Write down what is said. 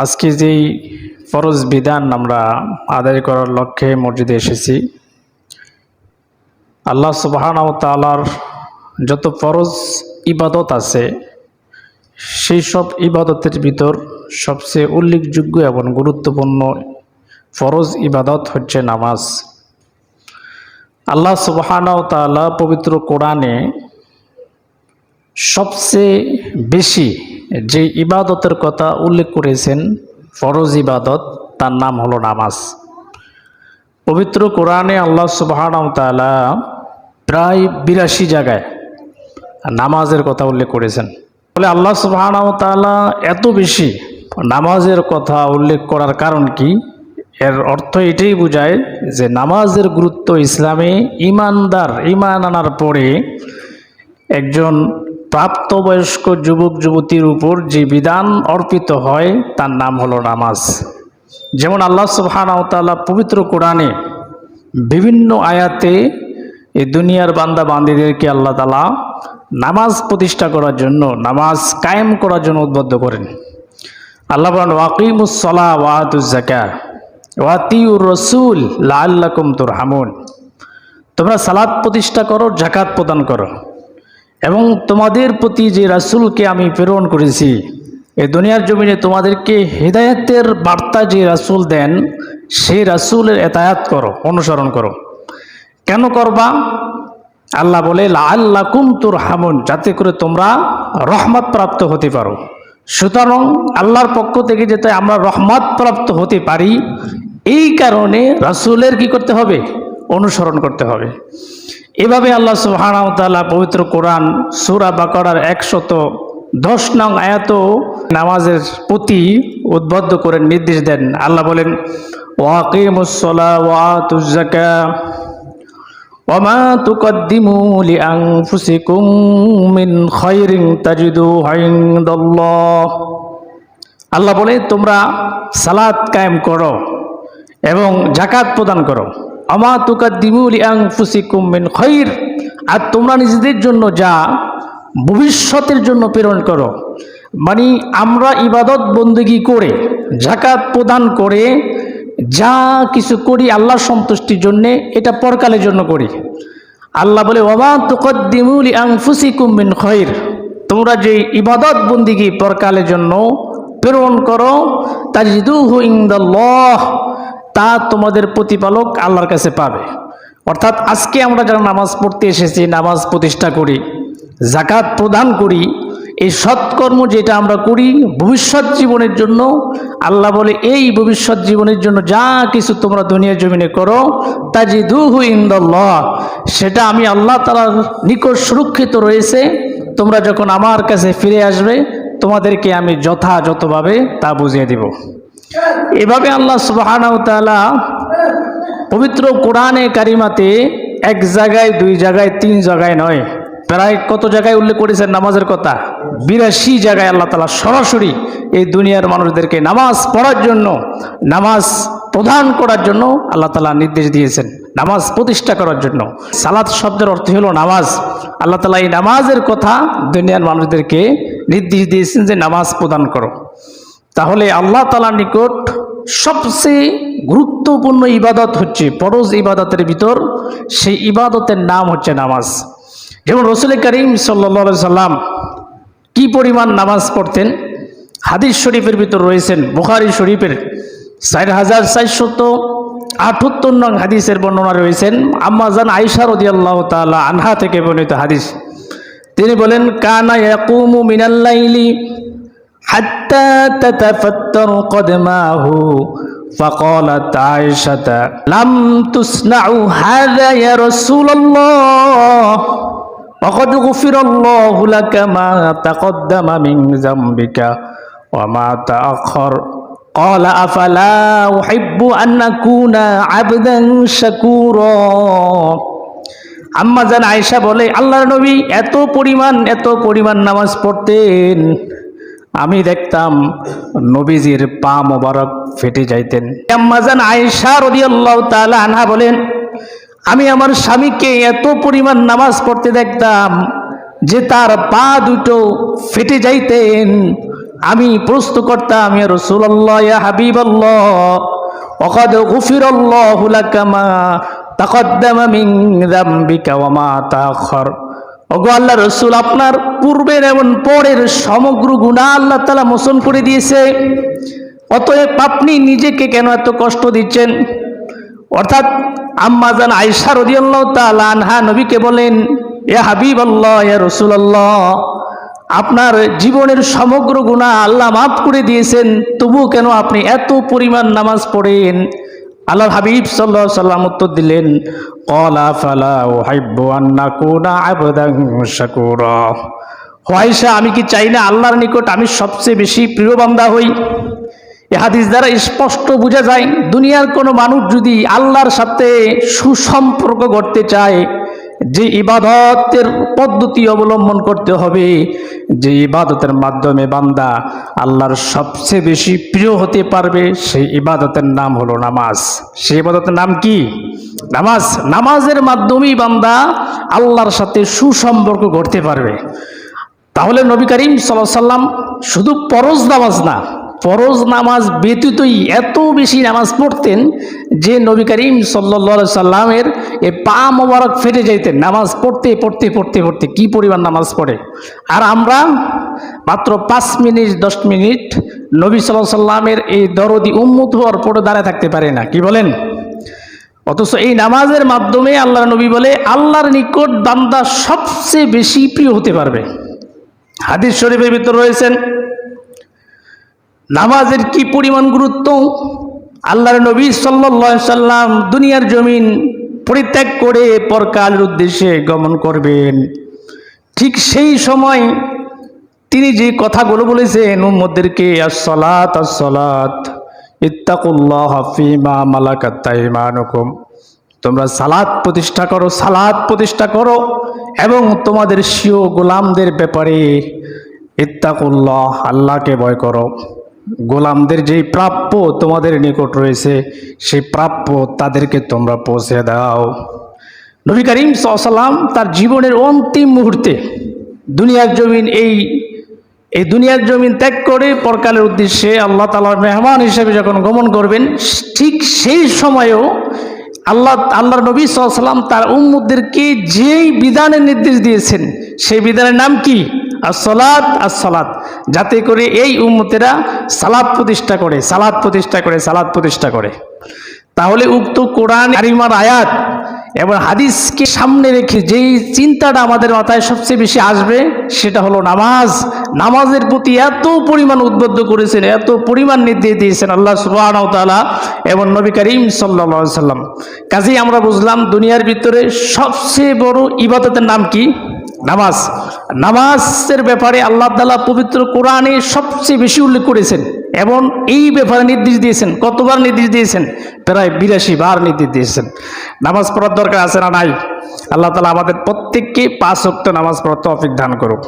আজকে যেই ফরজ বিধান আমরা আদায় করার লক্ষ্যে মসজিদে এসেছি, আল্লাহ সুবাহানাও তালার যত ফরজ ইবাদত আছে, সেই সব ইবাদতের ভিতর সবচেয়ে উল্লেখযোগ্য এবং গুরুত্বপূর্ণ ফরজ ইবাদত হচ্ছে নামাজ। আল্লাহ সুবাহানাও তালা পবিত্র কোরআনে সবচেয়ে বেশি যে ইবাদতের কথা উল্লেখ করেছেন, ফরজ ইবাদত, তার নাম হলো নামাজ। পবিত্র কোরআনে আল্লাহ সুবাহানাও তালা প্রায় বিরাশি জায়গায় নামাজের কথা উল্লেখ করেছেন। বলে আল্লাহ সুবাহানাও তালা এত বেশি নামাজের কথা উল্লেখ করার কারণ কি? এর অর্থ এটাই বোঝায় যে নামাজের গুরুত্ব ইসলামে ইমানদার, ইমান আনার পরে একজন প্রাপ্তবয়স্ক যুবক, যুবতীর উপর যে বিধান অর্পিত হয়, তার নাম হলো নামাজ। যেমন আল্লাহ সুবহানাহু পবিত্র কোরআনে বিভিন্ন আয়াতে এই দুনিয়ার বান্দা বান্দিদেরকে আল্লাহ তালা নামাজ প্রতিষ্ঠা করার জন্য, নামাজ কায়েম করার জন্য উদ্বুদ্ধ করেন। আল্লাহ বলেন ওয়াকিমুসলা ওয়াহাতুজাকা ওয়াতিউর রসুল লাল্লাকুম তুর হামুন তোমরা সালাদ প্রতিষ্ঠা করো জাকাত প্রদান করো। এবং তোমাদের প্রতি যে রাসূলকে আমি প্রেরণ করেছি এই দুনিয়ার জমিনে তোমাদেরকে হৃদায়তের বার্তা যে রাসূল দেন সেই রাসূলের এতায়াত করো, অনুসরণ করো। কেন করবা? আল্লাহ বলে আল্লাহ কুমতুর হামুন যাতে করে তোমরা রহমত প্রাপ্ত হতে পারো। সুতরাং আল্লাহর পক্ষ থেকে যাতে আমরা রহমত প্রাপ্ত হতে পারি, এই কারণে রাসূলের কি করতে হবে? অনুসরণ করতে হবে এভাবে আল্লাহ সুবহানাহু ওয়া তাআলা পবিত্র কোরআন সূরা বাকারার একশত দশ নং আয়াত নামাজের প্রতি উদ্বুদ্ধ করে নির্দেশ দেন আল্লাহ বলেন ওয়াকিমুসসালা ওয়াতুজ যাকাত وما تقدموا لأنفسكم من خير تجدوه عند الله আল্লাহ বলে তোমরা সালাত কায়েম করো এবং জাকাত প্রদান করো আমা তুকাদ্দিমুল আনফুসিকুম মিন খৈর। আর তোমরা নিজেদের জন্য যা ভবিষ্যতের জন্য প্রেরণ করো মানে আমরা ইবাদত বন্দেগি করে জাকাত প্রদান করে, যা কিছু করি আল্লাহ সন্তুষ্টির জন্যে, এটা পরকালের জন্য করি। আল্লাহ বলে ওমা তুকদ্দিমুল আনফুসিকুম মিন খৈর। তোমরা যে ইবাদত বন্দিগি পরকালের জন্য প্রেরণ করো, তাজিদুহু ইনদাল্লাহ। তা তোমাদের প্রতিপালক আল্লাহর কাছে পাবে। অর্থাৎ আজকে আমরা যারা নামাজ পড়তে এসেছি, নামাজ প্রতিষ্ঠা করি জাকাত প্রদান করি, এই সৎকর্ম যেটা আমরা করি, ভবিষ্যৎ জীবনের জন্য, আল্লাহ বলে, এই ভবিষ্যৎ জীবনের জন্য যা কিছু তোমরা দুনিয়া জমিনে করো তা যে দুহু ইন্দল্লাহ। সেটা আমি আল্লাহ তালার নিকট সুরক্ষিত রয়েছে। তোমরা যখন আমার কাছে ফিরে আসবে, তোমাদেরকে আমি যথাযথভাবে তা বুঝিয়ে দিব। এভাবে আল্লাহ সুবাহানাউ তাআলা পবিত্র কোরআনে কারিমাতে এক জায়গায়, দুই জায়গায়, তিন জায়গায় নয়, প্রায় কত জায়গায় উল্লেখ করেছেন নামাজের কথা? বিরাশি জায়গায় আল্লাহ তালা সরাসরি এই দুনিয়ার মানুষদেরকে নামাজ পড়ার জন্য, নামাজ প্রদান করার জন্য আল্লাহ তালা নির্দেশ দিয়েছেন, নামাজ প্রতিষ্ঠা করার জন্য। সালাদ শব্দের অর্থ হলো নামাজ। আল্লাহ তালা এই নামাজের কথা দুনিয়ার মানুষদেরকে নির্দেশ দিয়েছেন যে নামাজ প্রদান করো। তাহলে আল্লাহ তালার নিকট সবচেয়ে গুরুত্বপূর্ণ ইবাদত হচ্ছে পরজ ইবাদতের ভিতর, সেই ইবাদতের নাম হচ্ছে নামাজ। যেমন রসুল করিম সাল্লা সাল্লাম কি পরিমাণ নামাজ পড়তেন? হাদিস শরীফের ভিতর রয়েছেন বুখারি শরীফের চার হাজার চারশত আটাত্তর নং হাদিসের বর্ণনা রয়েছেন। আম্মাজান আইসা রদি আল্লাহ তালা আনহা থেকে বর্ণিত হাদিস। তিনি বলেন, কানা ইয়াকুমু মিনাল্লাইলি حتى تتفتر قدماه فقالت عائشة لم تصنعوا هذا يا رسول الله وقد غفر الله لك ما تقدم من ذنبك وما تأخر قال أفلا أحب أن أكون عبدا شكورا আম্মা জান আয়েশা বলে আল্লাহর নবী এত পরিমাণ এত পরিমাণ নামাজ পড়তেন আমি দেখতাম নবীজির পা মোবারক ফেটে যাইতেন। আম্মাজান আয়েশা আনহা বলেন, আমি আমার স্বামীকে এত পরিমাণ নামাজ পড়তে দেখতাম যে তার পা দুটো ফেটে যাইতেন। আমি প্রশ্ন করতাম হাবিবাল্লাহ লাকা মা যামবিকা ওয়া মা তাআখার। ওগো আল্লাহ রসুল, আপনার পূর্বের এবং পরের সমগ্র গুণা আল্লাহ তালা মোচন করে দিয়েছে। অতএব আপনি নিজেকে কেন এত কষ্ট দিচ্ছেন? অর্থাৎ আম্মাজান আয়সা রদিয়াল্লাহ তাআলা আনহা নবীকে বলেন, এ হাবিব আল্লাহ এ রসুল আল্লাহ আপনার জীবনের সমগ্র গুণা আল্লাহ মাফ করে দিয়েছেন তবু কেন আপনি এত পরিমাণ নামাজ পড়েন? আল্লাহ হাবিব সাল্লাহ সাল্লাম উত্তর দিলেন কলা ফালা ও হাইব্বু আন্না কুনা হোয়াইশা, আমি কি চাই না আল্লাহর নিকট আমি সবচেয়ে বেশি প্রিয় বান্দা হই? এ হাদিস দ্বারা স্পষ্ট বোঝা যায়, দুনিয়ার কোনো মানুষ যদি আল্লাহর সাথে সুসম্পর্ক করতে চায় যে ইবাদতের পদ্ধতি অবলম্বন করতে হবে, যে ইবাদতের মাধ্যমে বান্দা আল্লাহর সবচেয়ে বেশি প্রিয় হতে পারবে, সেই ইবাদতের নাম হলো নামাজ। সেই ইবাদতের নাম কি? নামাজ। নামাজের মাধ্যমেই বান্দা আল্লাহর সাথে সুসম্পর্ক করতে পারবে। তাহলে নবী করিম সাল্লাম শুধু পরজ নামাজ না, ফরজ নামাজ ব্যতীতই এত বেশি নামাজ পড়তেন যে নবী করিম সাল্লা সাল্লামের এ পা মোবারক ফেটে যাইতেন নামাজ পড়তে পড়তে পড়তে পড়তে কি পরিমাণ নামাজ পড়ে? আর আমরা মাত্র পাঁচ মিনিট, দশ মিনিট নবী সাল্লাহ সাল্লামের এই দরদি উন্মুত হওয়ার পরে দাঁড়ায় থাকতে পারে না, কি বলেন? অথচ এই নামাজের মাধ্যমে আল্লাহ নবী বলে, আল্লাহর নিকট বান্দা সবচেয়ে বেশি প্রিয় হতে পারবে। হাদিস শরীফের ভিতর রয়েছেন, নামাজের কি পরিমাণ গুরুত্ব? আল্লাহর নবী সাল্লা সাল্লাম দুনিয়ার জমিন পরিত্যাগ করে পরকালের উদ্দেশ্যে গমন করবেন। ঠিক সেই সময় তিনি যে কথাগুলো বলেছেন উম্মদেরকে আসলাত আসলাত ইত্তাকুল্লাহ হাফিমা মালাকাত তাইমানুকুম তোমরা সালাদ প্রতিষ্ঠা করো সালাদ প্রতিষ্ঠা করো এবং তোমাদের সিও গোলামদের ব্যাপারে ইত্তাকুল্লাহ, আল্লাহকে ভয় করো। গোলামদের যেই প্রাপ্য তোমাদের নিকট রয়েছে, সেই প্রাপ্য তাদেরকে তোমরা পৌঁছে দাও। নবী করিম সাল্লাম তার জীবনের অন্তিম মুহূর্তে দুনিয়ার জমিন এই এই দুনিয়ার জমিন ত্যাগ করে পরকালের উদ্দেশ্যে আল্লাহ তালার মেহমান হিসেবে যখন গমন করবেন, ঠিক সেই সময়েও আল্লাহ, আল্লাহর নবী সাল্লাম তার উম্মুদেরকে যেই বিধানের নির্দেশ দিয়েছেন, সেই বিধানের নাম কি? আসলাত আসলাত যাতে করে এই উম্মতেরা সালাদ প্রতিষ্ঠা করে, সালাদ প্রতিষ্ঠা করে, সালাদ প্রতিষ্ঠা করে। তাহলে উক্ত কোরআন আরিমার আয়াত এবং হাদিসকে সামনে রেখে যেই চিন্তাটা আমাদের মাথায় সবচেয়ে বেশি আসবে, সেটা হলো নামাজ। নামাজের প্রতি এত পরিমাণ উদ্বুদ্ধ করেছেন, এত পরিমাণ নির্দেশ দিয়েছেন আল্লাহ সুবাহ তালা এবং নবী করিম সাল্লা সাল্লাম কাজেই আমরা বুঝলাম দুনিয়ার ভিতরে সবচেয়ে বড় ইবাদতের নাম কি? নামাজ। নামাজের ব্যাপারে আল্লাহ তালা পবিত্র কোরআনে সবচেয়ে বেশি উল্লেখ করেছেন এবং এই ব্যাপারে নির্দেশ দিয়েছেন, কতবার নির্দেশ দিয়েছেন? প্রায় বিরাশি বার নির্দেশ দিয়েছেন। নামাজ পড়ার দরকার আছে না নাই? আল্লাহ তালা আমাদের প্রত্যেককে পাঁচ অক্ট নামাজ পড়ার তফিক দান করুক।